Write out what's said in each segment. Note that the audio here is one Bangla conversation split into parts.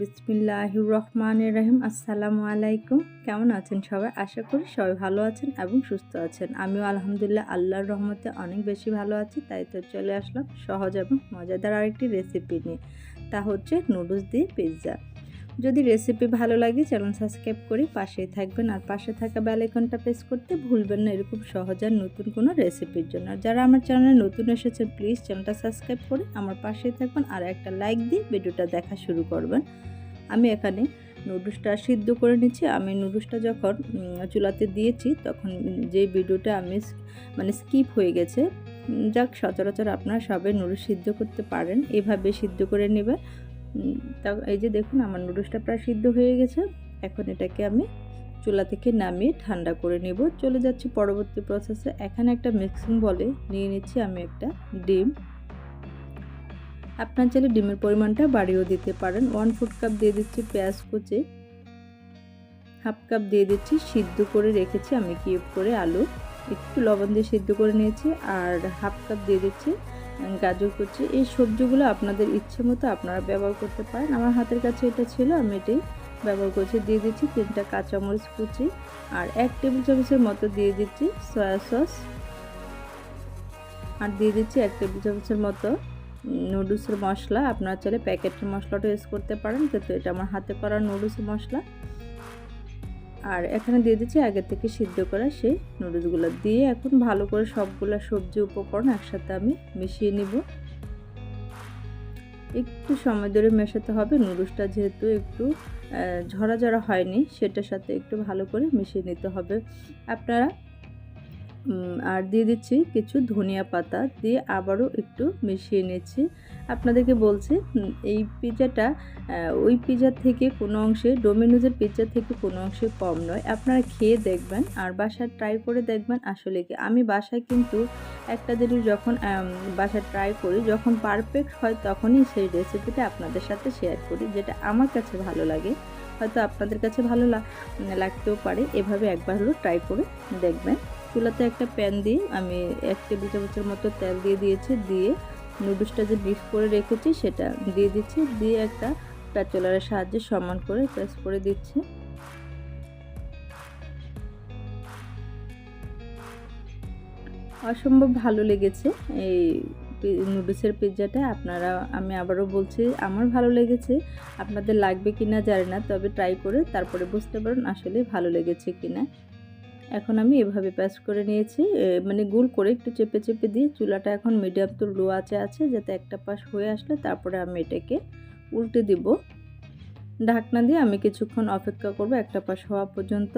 বিসমিল্লাহির রহমান রহিম আসসালামু আলাইকুম কেমন আছেন সবাই? আশা করি সবাই ভালো আছেন এবং সুস্থ আছেন। আমিও আলহামদুলিল্লাহ আল্লাহর রহমতে অনেক বেশি ভালো আছি, তাই তো চলে আসলাম সহজ এবং মজাদার আরেকটি রেসিপি নিয়ে। তা হচ্ছে নুডলস দিয়ে পিৎজা যদি রেসিপি ভালো লাগে চ্যানেল সাবস্ক্রাইব করে পাশেই থাকবেন আর পাশে থাকা বেলাইকনটা প্রেস করতে ভুলবেন না, এরকম সহজ আর নতুন কোনো রেসিপির জন্য। যারা আমার চ্যানেলে নতুন এসেছেন প্লিজ চ্যানেলটা সাবস্ক্রাইব করে আমার পাশেই থাকবেন আর একটা লাইক দিয়ে ভিডিওটা দেখা শুরু করবেন। আমি এখানে নুডলসটা সিদ্ধ করে নিচ্ছি। আমি নুডলসটা যখন চুলাতে দিয়েছি, তখন যে ভিডিওটা আমি মানে স্কিপ হয়ে গেছে যাক সচরাচর আপনারা সবে নুডলস সিদ্ধ করতে পারেন। এভাবে সিদ্ধ করে নেবেন। এই যে দেখুন, আমার নুডলসটা প্রায় সিদ্ধ হয়ে গেছে। এখন এটাকে আমি চুলা থেকে নামিয়ে ঠান্ডা করে নেব। চলে যাচ্ছি পরবর্তী প্রসেসে এখানে একটা মিক্সিং বলে নিয়ে নিচ্ছি আমি একটা ডিম। আপনার চাইলে ডিমের পরিমাণটা বাড়িয়েও দিতে পারেন। ওয়ান ফুড কাপ দিয়ে দিচ্ছি পেঁয়াজ কুচি। হাফ কাপ দিয়ে দিচ্ছি সিদ্ধ করে রেখেছি আমি কিউব করে আলু। একটু লবণ দিয়ে সিদ্ধ করে নিয়েছি। আর হাফ কাপ দিয়ে দিচ্ছি গাজর কুচি, এই সবজিগুলো আপনাদের ইচ্ছে মতো আপনারা ব্যবহার করতে পারেন। আমার হাতের কাছে এটা ছিল, আমি এটাই ব্যবহার করছি। দিয়ে দিচ্ছি তিনটা কাঁচামরিচ কুচি আর এক টেবিল চামচের মতো দিয়ে দিচ্ছি সয়া সস। আর দিয়ে দিচ্ছি এক টেবিল চামচের মতো নুডলসের মশলা। আপনারা চাইলে প্যাকেটের মশলাটা ইউজ করতে পারেন, কিন্তু এটা আমার হাতে করা নুডলসের মশলা। আর এখানে দিয়ে দিচ্ছি আগে থেকে সিদ্ধ করা সেই নুডলসগুলো। দিয়ে এখন ভালো করে সবগুলো সবজি উপকরণ একসাথে আমি মিশিয়ে নিব। একটু সময় ধরে মেশাতে হবে। নুডলসটা যেহেতু একটু ঝরা ঝরা হয়নি, সেটার সাথে একটু ভালো করে মিশিয়ে নিতে হবে। আপনারা আর দিয়ে দিচ্ছি কিছু ধনিয়া পাতা। দিয়ে আবারও একটু মিশিয়ে নিচ্ছি। আপনাদেরকে বলছি এই পিৎজাটা ওই পিৎজার থেকে কোনো অংশে, ডোমিনোজের পিৎজা থেকে কোনো অংশে কম নয়। আপনারা খেয়ে দেখবেন আর বাসায় ট্রাই করে দেখবেন আসলে কি। আমি বাসায় কিন্তু একটা জিনিস যখন বাসায় ট্রাই করি, যখন পারফেক্ট হয় তখনই সেই রেসিপিটা আপনাদের সাথে শেয়ার করি, যেটা আমার কাছে ভালো লাগে। হয়তো আপনাদের কাছে ভালো লাগতেও পারে, এভাবে একবার হলো ট্রাই করে দেখবেন। চুলাতে একটা প্যান দিয়ে আমি এক টেবিল চামচের মতো তেল দিয়ে দিয়েছি, দিয়ে নুডলসটা যে মিক্স করে রেখেছি সেটা দিয়ে দিচ্ছি। দিয়ে একটা প্যাচলারের সাহায্যে সমান করে প্রেস করে দিচ্ছি। অসম্ভব ভালো লেগেছে এই নুডলসের পিৎজাটা আপনারা, আমি আবারও বলছি, আমার ভালো লেগেছে। আপনাদের লাগবে কি না জানি না, তবে ট্রাই করে তারপরে বুঝতে পারেন আসলে ভালো লেগেছে কি না এখন আমি এভাবে প্যাচ করে নিয়েছি। মানে গোল করে একটু চেপে চেপে দিয়ে চুলাটা এখন মিডিয়াম তো লো আছে আছে যাতে একটা পাশ হয়ে আসলে তারপরে আমি এটাকে উল্টে দিব। ঢাকনা দিয়ে আমি কিছুক্ষণ অপেক্ষা করব একটা পাশ হওয়া পর্যন্ত।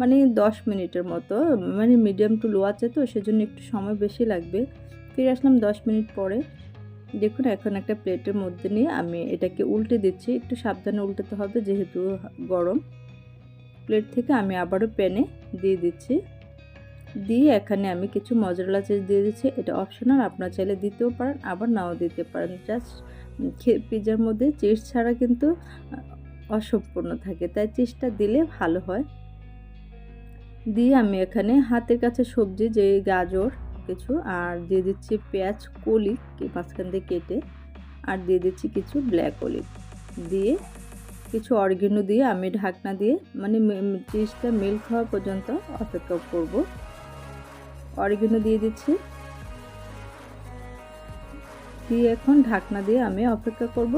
মানে দশ মিনিটের মতো মানে মিডিয়াম টু লো আছে তো সেজন্য একটু সময় বেশি লাগবে। ফিরে আসলাম দশ মিনিট পরে। দেখুন, এখন একটা প্লেটের মধ্যে নিয়ে আমি এটাকে উল্টে দিচ্ছি। একটু সাবধানে উল্টাতে হবে যেহেতু গরম। প্লেট থেকে আমি আবারও প্যানে দিয়ে দিচ্ছি। দিয়ে এখানে আমি কিছু মজরলা চিজ দিয়ে দিচ্ছি। এটা অপশনাল আপনার চাইলে দিতেও পারেন, আবার নাও দিতে পারেন। জাস্ট পিৎজার মধ্যে চিজ ছাড়া কিন্তু অসম্পূর্ণ থাকে। তাই চিজটা দিলে ভালো হয়। দিয়ে আমি এখানে হাতের কাছে সবজি, যে গাজর কিছু, আর দিয়ে দিচ্ছি পেঁয়াজ, কলি মাঝখান দিয়ে কেটে, আর দিয়ে দিচ্ছি কিছু ব্ল্যাক অলিভ দিয়ে কিছু অর্গেনো দিয়ে আমি ঢাকনা দিয়ে মানে চিজটা মেল্ট হওয়া পর্যন্ত অপেক্ষা করব। অর্গেনো দিয়ে দিচ্ছি। দিয়ে এখন ঢাকনা দিয়ে আমি অপেক্ষা করব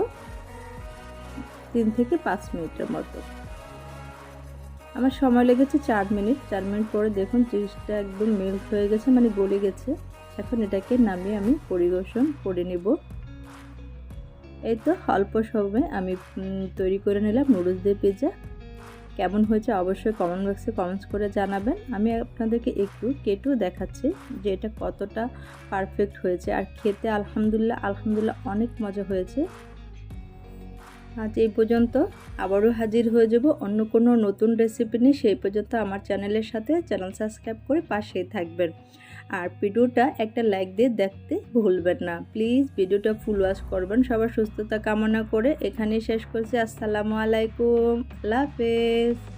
তিন থেকে পাঁচ মিনিটের মতো। আমার সময় লেগেছে চার মিনিট। চার মিনিট পরে দেখুন চিজটা একদম মেল্ট হয়ে গেছে মানে গলে গেছে। এখন এটাকে নামিয়ে আমি পরিবেশন করে নেব। এই তো অল্প সময়ে আমি তৈরি করে নিলাম নুডলস দিয়ে পিৎজা কেমন হয়েছে অবশ্যই কমেন্ট বক্সে কমেন্টস করে জানাবেন। আমি আপনাদেরকে একটু কেটেও দেখাচ্ছি যে এটা কতটা পারফেক্ট হয়েছে। আর খেতে আলহামদুলিল্লাহ আলহামদুলিল্লাহ অনেক মজা হয়েছে। আজ এই পর্যন্ত আবারও হাজির হয়ে যাব অন্য কোনো নতুন রেসিপি নিয়ে। সেই পর্যন্ত আমার চ্যানেলের সাথে চ্যানেল সাবস্ক্রাইব করে পাশেই থাকবেন। আর ভিডিওটা একটা লাইক দিয়ে দেখতে ভুলবেন না। প্লিজ ভিডিওটা ফুল ওয়াশ করবেন। সবার সুস্থতা কামনা করে এখানেই শেষ করছি। আসসালামু আলাইকুম। আল্লাহ হাফেজ।